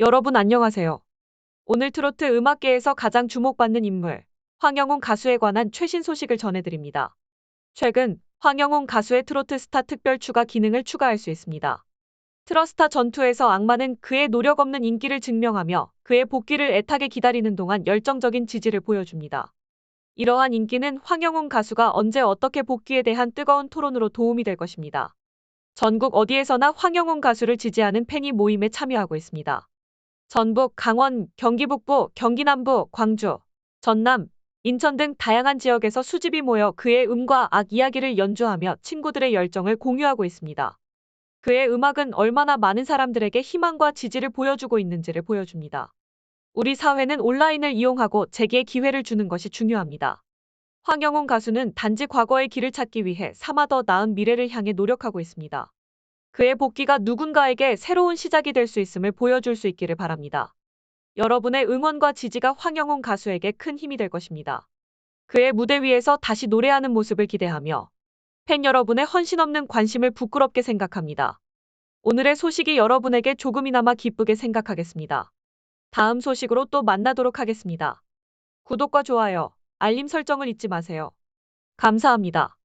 여러분 안녕하세요. 오늘 트로트 음악계에서 가장 주목받는 인물, 황영웅 가수에 관한 최신 소식을 전해드립니다. 최근 황영웅 가수의 트로트 스타 특별 추가 기능을 추가할 수 있습니다. 트러스타 전투에서 악마는 그의 노력 없는 인기를 증명하며 그의 복귀를 애타게 기다리는 동안 열정적인 지지를 보여줍니다. 이러한 인기는 황영웅 가수가 언제 어떻게 복귀에 대한 뜨거운 토론으로 도움이 될 것입니다. 전국 어디에서나 황영웅 가수를 지지하는 팬이 모임에 참여하고 있습니다. 전북, 강원, 경기 북부, 경기 남부, 광주, 전남, 인천 등 다양한 지역에서 수집이 모여 그의 음과 악 이야기를 연주하며 친구들의 열정을 공유하고 있습니다. 그의 음악은 얼마나 많은 사람들에게 희망과 지지를 보여주고 있는지를 보여줍니다. 우리 사회는 온라인을 이용하고 재기의 기회를 주는 것이 중요합니다. 황영웅 가수는 단지 과거의 길을 찾기 위해 삼아 더 나은 미래를 향해 노력하고 있습니다. 그의 복귀가 누군가에게 새로운 시작이 될 수 있음을 보여줄 수 있기를 바랍니다. 여러분의 응원과 지지가 황영웅 가수에게 큰 힘이 될 것입니다. 그의 무대 위에서 다시 노래하는 모습을 기대하며 팬 여러분의 헌신 없는 관심을 부끄럽게 생각합니다. 오늘의 소식이 여러분에게 조금이나마 기쁘게 생각하겠습니다. 다음 소식으로 또 만나도록 하겠습니다. 구독과 좋아요, 알림 설정을 잊지 마세요. 감사합니다.